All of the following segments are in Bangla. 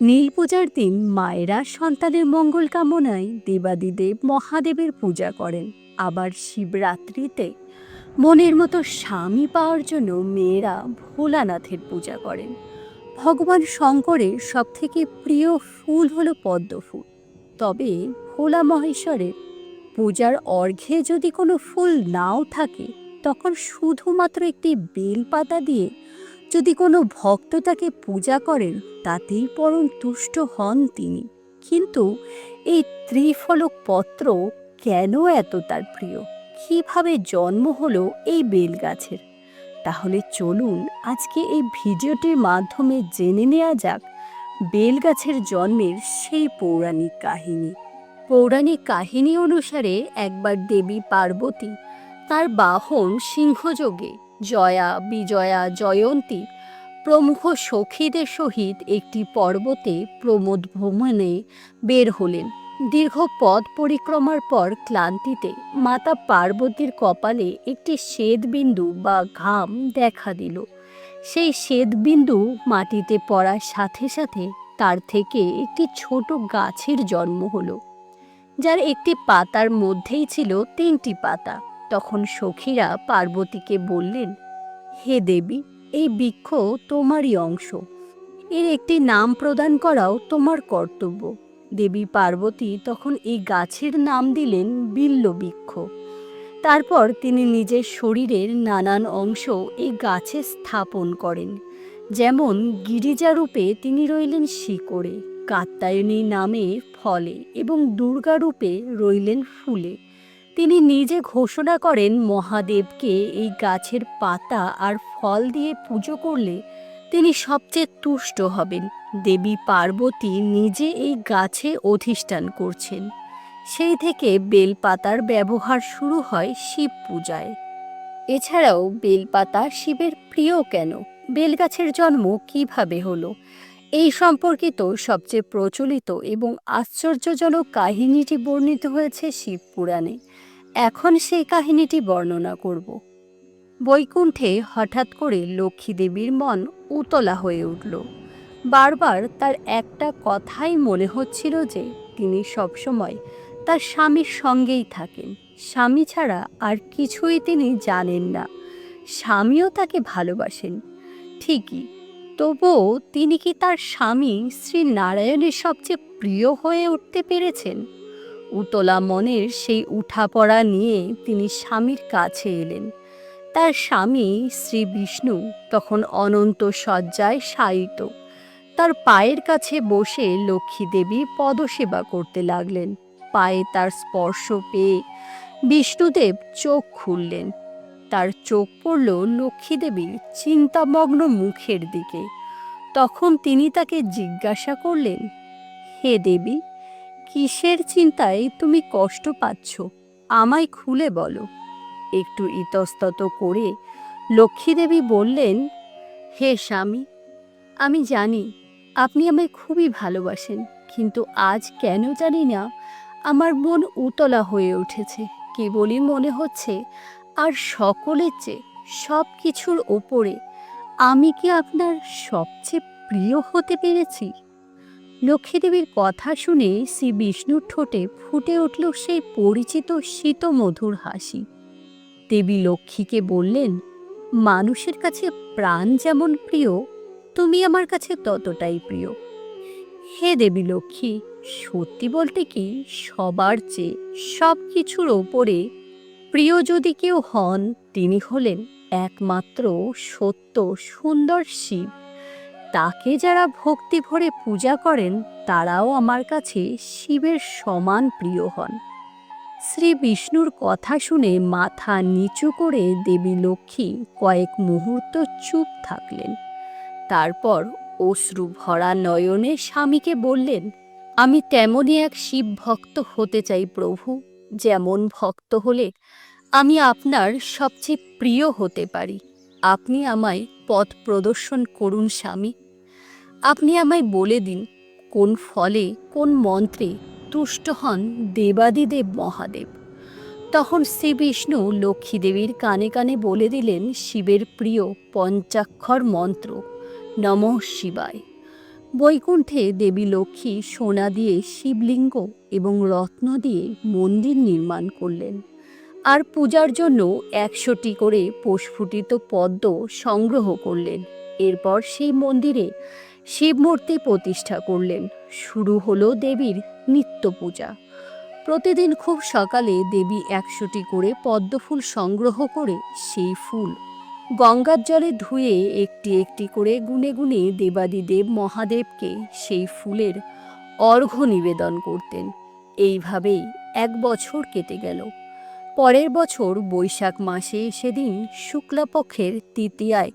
নীল পূজার দিন মায়েরা সন্তানের মঙ্গল কামনায় দেবাদিদেব মহাদেবের পূজা করেন। আবার শিবরাত্রিতে মনের মতো স্বামী পাওয়ার জন্য মেয়েরা ভোলানাথের পূজা করেন। ভগবান শঙ্করের সবথেকে প্রিয় ফুল হলো পদ্ম ফুল তবে ভোলা মহেশ্বরের পূজার অর্ঘ্যে যদি কোনো ফুল নাও থাকে, তখন শুধুমাত্র একটি বেলপাতা দিয়ে যদি কোনো ভক্ত তাকে পূজা করেন, তাতেই পরম তুষ্ট হন তিনি। কিন্তু এই ত্রিফলক পত্র কেন এত তার প্রিয়? কীভাবে জন্ম হলো এই বেল গাছের তাহলে চলুন আজকে এই ভিডিওটির মাধ্যমে জেনে নেওয়া যাক বেল গাছের জন্মের সেই পৌরাণিক কাহিনী। পৌরাণিক কাহিনী অনুসারে একবার দেবী পার্বতী তার বাহন সিংহযোগে জয়া বিজয়া জয়ন্তী। প্রমুখ সখীদের সহিত একটি পর্বতে প্রমোদ ভ্রমণে বের হলেন। দীর্ঘ পথ পরিক্রমার পর ক্লান্তিতে মাতা পার্বতীর কপালে একটি শ্বেদবিন্দু বা ঘাম দেখা দিল। সেই শ্বেদবিন্দু মাটিতে পড়ার সাথে সাথে তার থেকে একটি ছোট গাছের জন্ম হলো। যার একটি পাতার মধ্যেই ছিল তিনটি পাতা। তখন সখীরা পার্বতীকে বললেন, হে দেবী, এই বৃক্ষ তোমারই অংশ। এর একটি নাম প্রদান করাও তোমার কর্তব্য। দেবী পার্বতী তখন এই গাছের নাম দিলেন বিল্ল বৃক্ষ। তারপর তিনি নিজের শরীরের নানান অংশ এই গাছে স্থাপন করেন। যেমন গিরিজারূপে তিনি রইলেন শিকড়ে কাত্তায়নী নামে ফলে এবং দুর্গারূপে রইলেন ফুলে। তিনি নিজে ঘোষণা করেন মহাদেবকে এই গাছের পাতা আর ফল দিয়ে পুজো করলে তিনি সবচেয়ে তুষ্ট হবেন। দেবী পার্বতী নিজে এই গাছে অধিষ্ঠান করছেন। সেই থেকে বেলপাতার ব্যবহার শুরু হয় শিব পূজায়। এছাড়াও বেলপাতা শিবের প্রিয় কেন? বেলগাছের জন্ম কীভাবে হলো? এই সম্পর্কিত সবচেয়ে প্রচলিত এবং আশ্চর্যজনক কাহিনীটি বর্ণিত হয়েছে শিব পুরাণে। এখন সেই কাহিনীটি বর্ণনা করব। বৈকুণ্ঠে হঠাৎ করে লক্ষ্মী দেবীর মন উতলা হয়ে উঠল। বারবার তার একটা কথাই মনে হচ্ছিল যে, তিনি সবসময় তার স্বামীর সঙ্গেই থাকেন। স্বামী ছাড়া আর কিছুই তিনি জানেন না। স্বামীও তাকে ভালোবাসেন। ঠিকই, তবুও তিনি কি তার স্বামী শ্রী নারায়ণের সবচেয়ে প্রিয় হয়ে উঠতে পেরেছেন? উতলা মনের সেই উঠা উঠাপড়া নিয়ে তিনি স্বামীর কাছে এলেন। তার স্বামী শ্রী বিষ্ণু তখন অনন্ত শয্যায় শায়িত। তার পায়ের কাছে বসে লক্ষ্মী দেবী পদসেবা করতে লাগলেন। পায়ে তার স্পর্শ পেয়ে বিষ্ণুদেব চোখ খুললেন। তার চোখ পড়ল লক্ষ্মী দেবীর চিন্তামগ্ন মুখের দিকে। তখন তিনি তাকে জিজ্ঞাসা করলেন, হে দেবী কিসের চিন্তায় তুমি কষ্ট পাচ্ছ? আমায় খুলে বলো। একটু ইতস্তত করে লক্ষ্মীদেবী বললেন, হে স্বামী, আমি জানি আপনি আমায় খুবই ভালোবাসেন, কিন্তু আজ কেন জানি না আমার মন উতলা হয়ে উঠেছে। কেবলই মনে হচ্ছে আর সকলের চেয়ে সব কিছুর ওপরে আমি কি আপনার সবচেয়ে প্রিয় হতে পেরেছি? লক্ষ্মীদেবীর কথা শুনে শ্রী বিষ্ণুর ঠোঁটে ফুটে উঠল সেই পরিচিত শীত মধুর হাসি। দেবী লক্ষ্মীকে বললেন, মানুষের কাছে প্রাণ যেমন প্রিয়, তুমি আমার কাছে ততটাই প্রিয়। হে দেবী লক্ষ্মী, সত্যি বলতে কি সবার চেয়ে সব কিছুর ওপরে প্রিয় যদি কেউ হন, তিনি হলেন একমাত্র সত্য সুন্দর শিব। তাকে যারা ভক্তি ভরে পূজা করেন, তারাও আমার কাছে শিবের সমান প্রিয় হন। শ্রী বিষ্ণুর কথা শুনে মাথা নিচু করে দেবী লক্ষ্মী কয়েক মুহূর্ত চুপ থাকলেন। তারপর অশ্রু ভরা নয়নে স্বামীকে বললেন, আমি তেমনই এক শিব ভক্ত হতে চাই প্রভু। যেমন ভক্ত হলে আমি আপনার সবচেয়ে প্রিয় হতে পারি। আপনি আমায় পথ প্রদর্শন করুন স্বামী। আপনি আমায় বলে দিন, কোন ফলে, কোন মন্ত্রে তুষ্ট হন দেবাদিদেব মহাদেব। তখন শ্রী বিষ্ণু লক্ষ্মী দেবীর কানে কানে বলে দিলেন শিবের প্রিয় পঞ্চাক্ষর মন্ত্র, নমঃ শিবায়। বৈকুণ্ঠে দেবী লক্ষ্মী সোনা দিয়ে শিবলিঙ্গ এবং রত্ন দিয়ে মন্দির নির্মাণ করলেন। আর পূজার জন্য একশোটি করে প্রস্ফুটিত পদ্ম সংগ্রহ করলেন। এরপর সেই মন্দিরে শিবমূর্তি প্রতিষ্ঠা করলেন। শুরু হলো দেবীর নিত্য পূজা প্রতিদিন খুব সকালে দেবী একশোটি করে পদ্মফুল সংগ্রহ করে সেই ফুল গঙ্গার জলে ধুয়ে একটি একটি করে গুনে গুনে দেবাদিদেব মহাদেবকে সেই ফুলের অর্ঘ্য নিবেদন করতেন। এইভাবেই এক বছর কেটে গেল। পরের বছর বৈশাখ মাসে সেদিন শুক্লাপক্ষের তৃতীয়ায়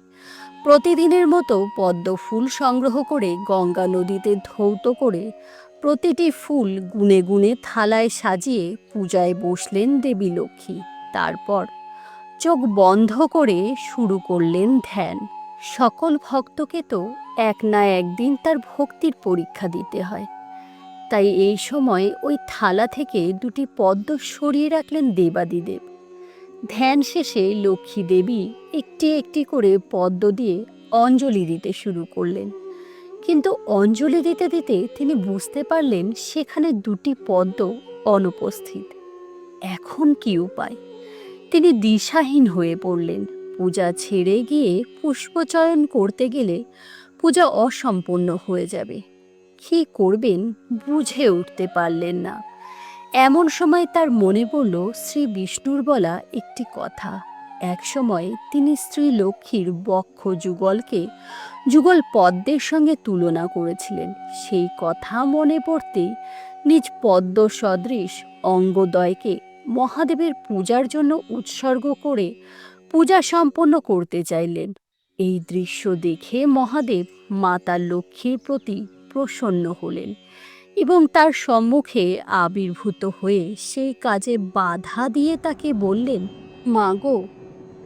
প্রতিদিনের মতো পদ্ম ফুল সংগ্রহ করে গঙ্গা নদীতে ধৌত করে প্রতিটি ফুল গুনে গুনে থালায় সাজিয়ে পূজায় বসলেন দেবী লক্ষ্মী। তারপর চোখ বন্ধ করে শুরু করলেন ধ্যান। সকল ভক্তকে তো এক না একদিন তার ভক্তির পরীক্ষা দিতে হয়। তাই এই সময় ওই থালা থেকে দুটি পদ্ম সরিয়ে রাখলেন দেবাদিদেব। ধ্যান শেষে লক্ষ্মী দেবী একটি একটি করে পদ্ম দিয়ে অঞ্জলি দিতে শুরু করলেন। কিন্তু অঞ্জলি দিতে দিতে তিনি বুঝতে পারলেন সেখানে দুটি পদ্ম অনুপস্থিত। এখন কি উপায়? তিনি দিশাহীন হয়ে পড়লেন। পূজা ছেড়ে গিয়ে পুষ্পচয়ন করতে গেলে পূজা অসম্পূর্ণ হয়ে যাবে। কি করবেন বুঝে উঠতে পারলেন না। এমন সময় তার মনে পড়ল শ্রী বিষ্ণুর বলা একটি কথা। এক সময় তিনি স্ত্রী লক্ষ্মীর বক্ষ যুগলকে যুগল পদ্মের সঙ্গে তুলনা করেছিলেন। সেই কথা মনে পড়তেই নিজ পদ্ম সদৃশ অঙ্গদয়কে মহাদেবের পূজার জন্য উৎসর্গ করে পূজা সম্পন্ন করতে চাইলেন। এই দৃশ্য দেখে মহাদেব মাতা লক্ষ্মীর প্রতি প্রসন্ন হলেন। এবং তার সম্মুখে আবির্ভূত হয়ে সেই কাজে বাধা দিয়ে তাকে বললেন মাগো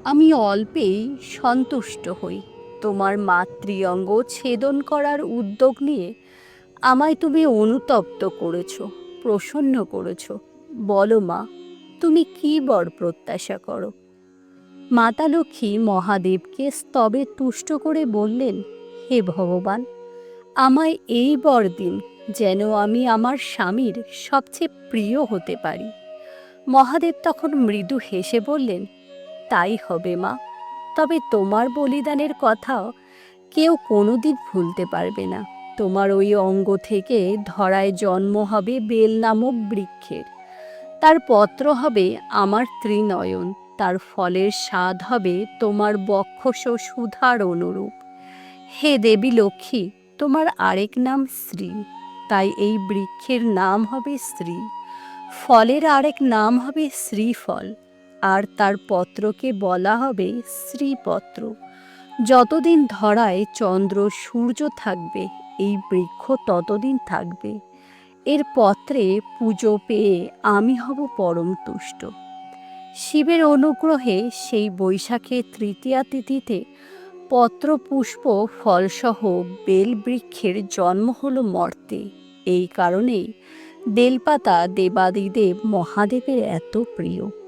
আমি অল্পেই সন্তুষ্ট হই। তোমার মাতৃঅঙ্গ ছেদন করার উদ্যোগ নিয়ে আমায় তুমি অনুতপ্ত করেছ, প্রসন্ন করেছ। বলো মা, তুমি কি বর প্রত্যাশা করো? মাতা লক্ষ্মী মহাদেবকে স্তবে তুষ্ট করে বললেন, হে ভগবান, আমায় এই বর দিন যেন আমি আমার স্বামীর সবচেয়ে প্রিয় হতে পারি। মহাদেব তখন মৃদু হেসে বললেন, তাই হবে মা। তবে তোমার বলিদানের কথাও কেউ কোনোদিন ভুলতে পারবে না। তোমার ওই অঙ্গ থেকে ধরায় জন্ম হবে বেল নামক বৃক্ষের। তার পত্র হবে আমার ত্রিনয়ন। তার ফলের স্বাদ হবে তোমার বক্ষস সুধার অনুরূপ। হে দেবী লক্ষ্মী, তোমার আরেক নাম শ্রী। তাই এই বৃক্ষের নাম হবে শ্রী। ফলের আরেক নাম হবে শ্রীফল, আর তার পত্রকে বলা হবে শ্রীপত্র। যতদিন ধরায় চন্দ্র সূর্য থাকবে, এই বৃক্ষ ততদিন থাকবে। এর পত্রে পুজো পেয়ে আমি হব পরম তুষ্ট। শিবের অনুগ্রহে সেই বৈশাখে তৃতীয়া তিথিতে পত্র পুষ্প ফলসহ বেল বৃক্ষের জন্ম হলো মর্তে। এই কারণেই বেলপাতা দেবাদিদেব মহাদেবের এত প্রিয়।